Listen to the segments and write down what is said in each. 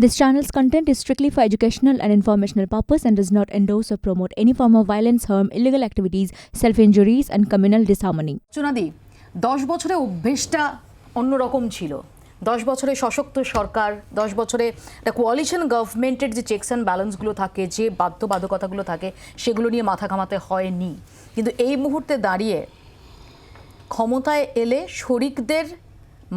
This channel's content is strictly for educational and informational purpose and does not endorse or promote any form of violence, harm, illegal activities, self-injuries and communal disharmony. চুনাদি দশ বছরে অভ্যেসটা অন্যরকম ছিল দশ বছরে সশক্ত সরকার দশ বছরে একটা কোয়ালিশন গভর্নমেন্টের যে চেকস অ্যান্ড ব্যালেন্সগুলো থাকে যে বাধ্যবাধকতাগুলো থাকে সেগুলো নিয়ে মাথা ঘামাতে হয়নি কিন্তু এই মুহূর্তে দাঁড়িয়ে ক্ষমতায় এলে শরিকদের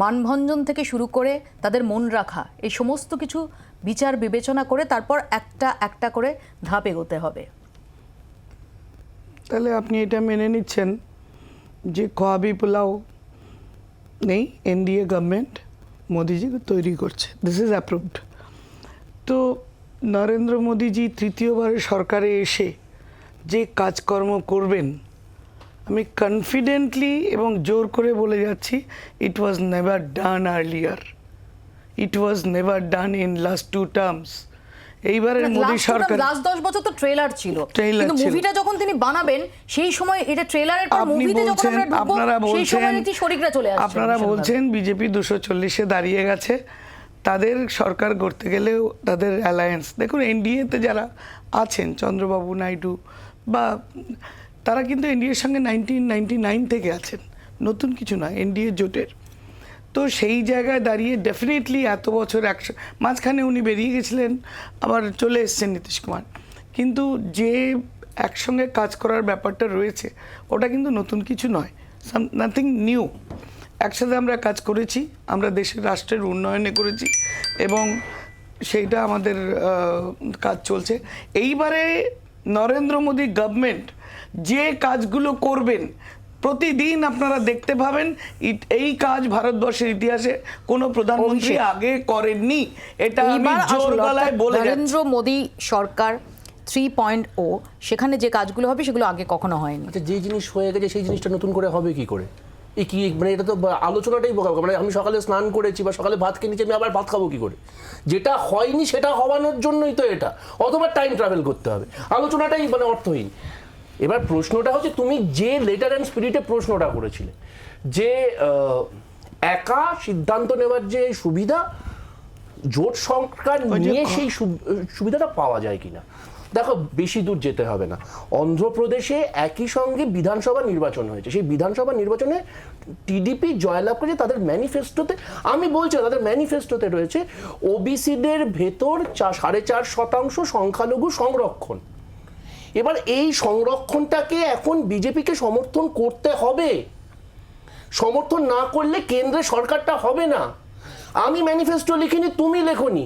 মানভঞ্জন থেকে শুরু করে তাদের মন রাখা, এই সমস্ত কিছু বিচার বিবেচনা করে তারপর একটা একটা করে ধাপ এগোতে হবে। তাহলে আপনি এটা মেনে নিচ্ছেন যে খোয়াবি পোলাও নেই, এনডিএ গভর্নমেন্ট মোদিজি তৈরি করছে। দিস ইজ অ্যাপ্রুভড তো নরেন্দ্র মোদিজি তৃতীয়বারের সরকারে এসে যে কাজকর্ম করবেন আমি কনফিডেন্টলি এবং জোর করে বলে যাচ্ছি it was never done earlier it was never done in last two terms এইবারের মোদী সরকার লাস্ট দশ বছর তো ট্রেলার ছিল। কিন্তু মুভিটা যখন তিনি বানাবেন সেই সময় এটা ট্রেলারের পর মুভিতে যখন বলছেন আমরা আপনারা সেই সময় বলছেন দেখছি শরিকরা চলে আসছে আপনারা বলছেন বিজেপি দুশো চল্লিশে দাঁড়িয়ে গেছে। তাদের সরকার করতে গেলেও তাদের অ্যালায়েন্স দেখুন এনডিএতে যারা আছেন চন্দ্রবাবু নাইডু বা তারা কিন্তু এনডিএর সঙ্গে নাইনটিন নাইনটি নাইন থেকে আছেন। নতুন কিছু না এনডিএ জোটের। তো সেই জায়গায় দাঁড়িয়ে ডেফিনেটলি এত বছর একশো মাঝখানে উনি বেরিয়ে গেছিলেন, আবার চলে এসছেন নীতিশ কুমার। কিন্তু যে একসঙ্গে কাজ করার ব্যাপারটা রয়েছে, ওটা কিন্তু নতুন কিছু নয়। সাম নাথিং নিউ একসাথে আমরা কাজ করেছি, আমরা দেশের রাষ্ট্রের উন্নয়নে করেছি, এবং সেইটা আমাদের কাজ চলছে। এইবারে নরেন্দ্র মোদী গভর্নমেন্ট যে কাজগুলো করবেন প্রতিদিন আপনারা দেখতে পাবেন এই কাজ ভারতবর্ষের ইতিহাসে কোনো প্রধানমন্ত্রী আগে করেননি। এটা আমি জোর গলায় বলে নরেন্দ্র মোদী সরকার থ্রি পয়েন্ট ও সেখানে যে কাজগুলো হবে সেগুলো আগে কখনো হয়নি। আচ্ছা যে জিনিস হয়ে গেছে সেই জিনিসটা নতুন করে হবে কি করে? এই কি মানে এটা তো আলোচনাটাই বোকা। মানে আমি সকালে স্নান করেছি বা সকালে ভাত খেয়ে নিচ্ছি আমি আবার ভাত খাব কি করে? যেটা হয়নি সেটা হওয়ানোর জন্যই তো এটা অথবা টাইম ট্রাভেল করতে হবে। আলোচনাটাই মানে অর্থহীন। এবার প্রশ্নটা হচ্ছে তুমি যে লেটার অ্যান্ড স্পিরিটে প্রশ্নটা করেছিলে যে একা সিদ্ধান্ত নেওয়ার যে সুবিধা জোট সরকার ওই যে নিয়ে সেই সুবিধাটা পাওয়া যায় কিনা? দেখো বেশি দূর যেতে হবে না। অন্ধ্রপ্রদেশে একই সঙ্গে বিধানসভা নির্বাচন হয়েছে। সেই বিধানসভা নির্বাচনে টিডিপি জয়লাভ করেছে তাদের ম্যানিফেস্টোতে আমি বলছি তাদের ম্যানিফেস্টোতে রয়েছে ওবিসিদের ভেতর চা- সাড়ে চার শতাংশ সংখ্যালঘু সংরক্ষণ। এবার এই সংরক্ষণটাকে এখন বিজেপিকে সমর্থন করতে হবে। সমর্থন না করলে কেন্দ্রের সরকারটা হবে না। আমি ম্যানিফেস্টো লিখিনি, তুমি লেখনি।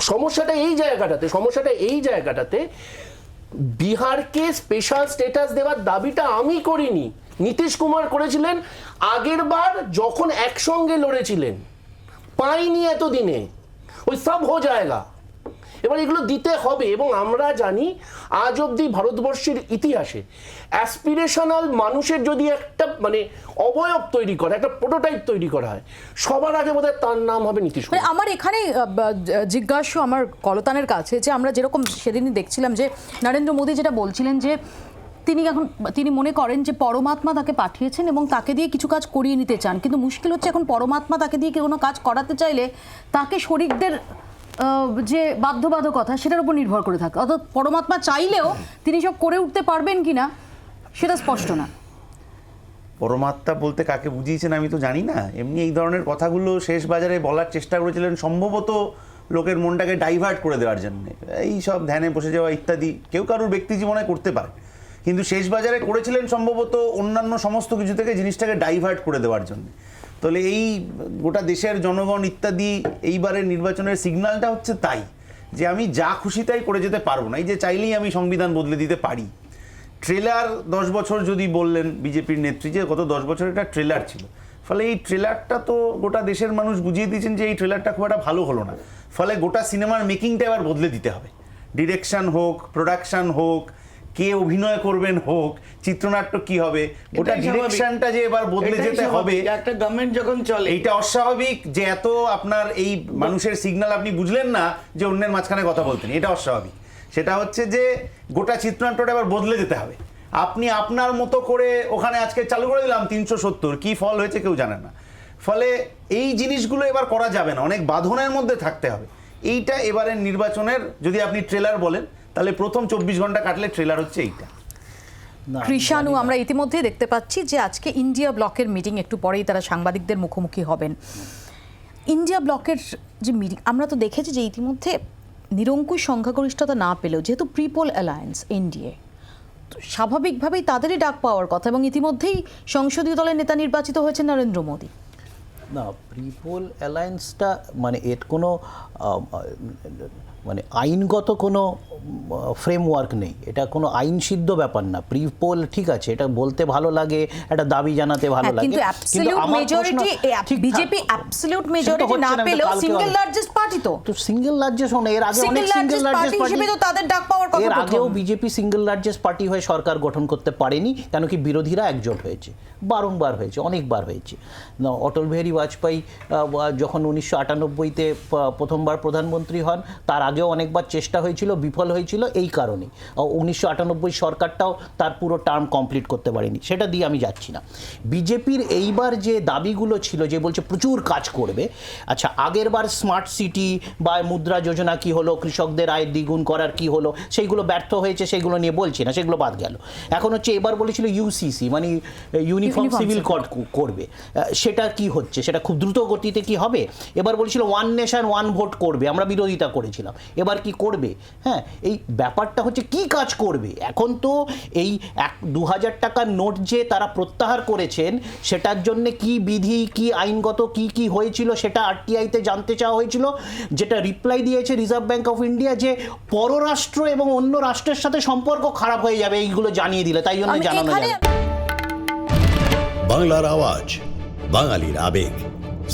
সমস্যাটা এই জায়গাটাতে, সমস্যাটা এই জায়গাটাতে বিহারকে স্পেশাল স্ট্যাটাস দেওয়ার দাবিটা আমি করিনি। নীতিশ কুমার করেছিলেন, আগের বার যখন একসঙ্গে লড়েছিলেন, পাইনি এতদিনে। ওই সব হো জায়গা। এবার এগুলো দিতে হবে এবং আমরা জানি আজ অবধি ভারতবর্ষের ইতিহাসে অ্যাসপিরেশনাল মানুষের যদি একটা মানে অবয়ব তৈরি করা, একটা প্রোটোটাইপ তৈরি করা হয়, সবার আগে বোধহয় তার নাম হবে নীতিশ মানে আমার এখানে জিজ্ঞাসা আমার কলতানের কাছে যে আমরা যেরকম সেদিনই দেখছিলাম যে নরেন্দ্র মোদী যেটা বলছিলেন যে তিনি এখন, তিনি মনে করেন যে পরমাত্মা তাকে পাঠিয়েছেন এবং তাকে দিয়ে কিছু কাজ করিয়ে নিতে চান। কিন্তু মুশকিল হচ্ছে এখন পরমাত্মা তাকে দিয়ে কোনো কাজ করাতে চাইলে তাকে শরিকদের যে বাধ্যবাধকতা সেটার উপর নির্ভর করে থাকে। অর্থাৎ পরমাত্মা চাইলেও তিনি সব করে উঠতে পারবেন কিনা সেটা স্পষ্ট না। পরমাত্মা বলতে কাকে বুঝিয়েছেন আমি তো জানি না। এমনি এই ধরনের কথাগুলো শেষ বাজারে বলার চেষ্টা করেছিলেন, সম্ভবত লোকের মনটাকে ডাইভার্ট করে দেওয়ার জন্য। এই সব ধ্যানে বসে যাওয়া ইত্যাদি কেউ কারোর ব্যক্তি জীবনে করতে পারে। কিন্তু শেষ বাজারে করেছিলেন সম্ভবত অন্যান্য সমস্ত কিছু থেকে জিনিসটাকে ডাইভার্ট করে দেওয়ার জন্য। তাহলে এই গোটা দেশের জনগণ ইত্যাদি এইবারের নির্বাচনের সিগন্যালটা হচ্ছে তাই, যে আমি যা খুশি তাই করে যেতে পারব না। এই যে চাইলেই আমি সংবিধান বদলে দিতে পারি। ট্রেলার দশ বছর যদি বললেন বিজেপির নেত্রী, যে গত দশ বছর একটা ট্রেলার ছিল। ফলে এই ট্রেলারটা তো গোটা দেশের মানুষ বুঝিয়ে দিয়েছেন যে এই ট্রেলারটা খুব একটা ভালো হলো না। ফলে গোটা সিনেমার মেকিংটা এবার বদলে দিতে হবে। ডিরেকশন হোক, প্রোডাকশন হোক কে অভিনয় করবেন হোক চিত্রনাট্য কি হবে গোটা ডিরেকশনটা যে এবার বদলে যেতে হবে একটা গভর্নমেন্ট যখন চলে এইটা অস্বাভাবিক যে এত আপনার এই মানুষের সিগন্যাল আপনি বুঝলেন না যে অন্যের মাঝখানে কথা বলতেন এটা অস্বাভাবিক। সেটা হচ্ছে যে গোটা চিত্রনাট্যটা এবার বদলে যেতে হবে। আপনি আপনার মতো করে ওখানে আজকে চালু করে দিলাম তিনশো সত্তর কী ফল হয়েছে কেউ জানে না। ফলে এই জিনিসগুলো এবার করা যাবে না অনেক বাঁধনের মধ্যে থাকতে হবে। এইটা এবারের নির্বাচনের যদি আপনি ট্রেলার বলেন তাহলে প্রথম চব্বিশ ঘণ্টা কাটলে ট্রেলার হচ্ছে এইটা। না, আমি কৃষাণু আমরা ইতিমধ্যেই দেখতে পাচ্ছি যে আজকে ইন্ডিয়া ব্লকের মিটিং একটু পরেই তারা সাংবাদিকদের মুখোমুখি হবেন। ইন্ডিয়া ব্লকের যে মিটিং আমরা তো দেখেছি যে ইতিমধ্যে নিরঙ্কুশ সংখ্যাগরিষ্ঠতা না পেলেও যেহেতু প্রিপোল অ্যালায়েন্স এনডিএ তো স্বাভাবিকভাবেই তাদেরই ডাক পাওয়ার কথা এবং ইতিমধ্যেই সংসদীয় দলের নেতা নির্বাচিত হয়েছেন নরেন্দ্র মোদী। না প্রিপোল অ্যালায়েন্সটা মানে এর কোনো মানে আইনগত কোনো ফ্রেমওয়ার্ক নেই। এটা কোনো আইন সিদ্ধ ব্যাপার না। প্রিপোল ঠিক আছে এটা বলতে ভালো লাগে একটা দাবি জানাতে ভালো হ্যাঁ, লাগে। কিন্তু absolute majority BJP absolute majority না পেলেও সিঙ্গেল লার্জেস্ট পার্টি তো। তো সিঙ্গেল লার্জেস্ট এর আগে অনেক সিঙ্গেল লার্জেস্ট পার্টি হিসেবে তো তাদের ডাক পাওয়ার কথা এর আগেও বিজেপি সিঙ্গেল লার্জেস্ট পার্টি হয়ে সরকার গঠন করতে পারেনি কেন কি বিরোধীরা একজোট হয়েছে। বারংবার হয়েছে অনেকবার হয়েছে। অটল বিহারী বাজপেয়ী যখন উনিশশো আটানব্বইতে প্রথমবার প্রধানমন্ত্রী হন তার আগেও অনেকবার চেষ্টা হয়েছিল বিফল হয়েছিল এই কারণে উনিশশো আটানব্বই সরকারটাও তার পুরো টার্ম কমপ্লিট করতে পারেনি সেটা দিয়ে আমি যাচ্ছি না। বিজেপির এইবার যে দাবিগুলো ছিল যে বলছে প্রচুর কাজ করবে আচ্ছা আগের বার স্মার্ট সিটি বা মুদ্রা যোজনা কি হলো কৃষকদের আয় দ্বিগুণ করার কি হলো সেইগুলো ব্যর্থ হয়েছে সেগুলো নিয়ে বলছি না সেগুলো বাদ গেল। এখন হচ্ছে এবার বলেছিল ইউসিসি মানে ইউনিফর্ম সিভিল কোড করবে। সেটা কি হচ্ছে সেটা খুব দ্রুত গতিতে কি হবে? এবার বলেছিল ওয়ান নেশন ওয়ান ভোট করবে আমরা বিরোধিতা করেছিলাম। এবার কি করবে? হ্যাঁ এই ব্যাপারটা হচ্ছে কি কাজ করবে? এখন তো এই এক দু হাজার টাকার নোট যে তারা প্রত্যাহার করেছেন সেটার জন্য কি বিধি কি আইনগত কি কি হয়েছিল সেটা আরটিআইতে জানতে চাওয়া হয়েছিল? যেটা রিপ্লাই দিয়েছে রিজার্ভ ব্যাঙ্ক অফ ইন্ডিয়া যে পররাষ্ট্র এবং অন্য রাষ্ট্রের সাথে সম্পর্ক খারাপ হয়ে যাবে এইগুলো জানিয়ে দিলে তাই জন্য জানানো যাবে। বাংলার আওয়াজ বাঙালির আবেগ।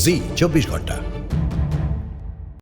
জি চব্বিশ ঘণ্টা।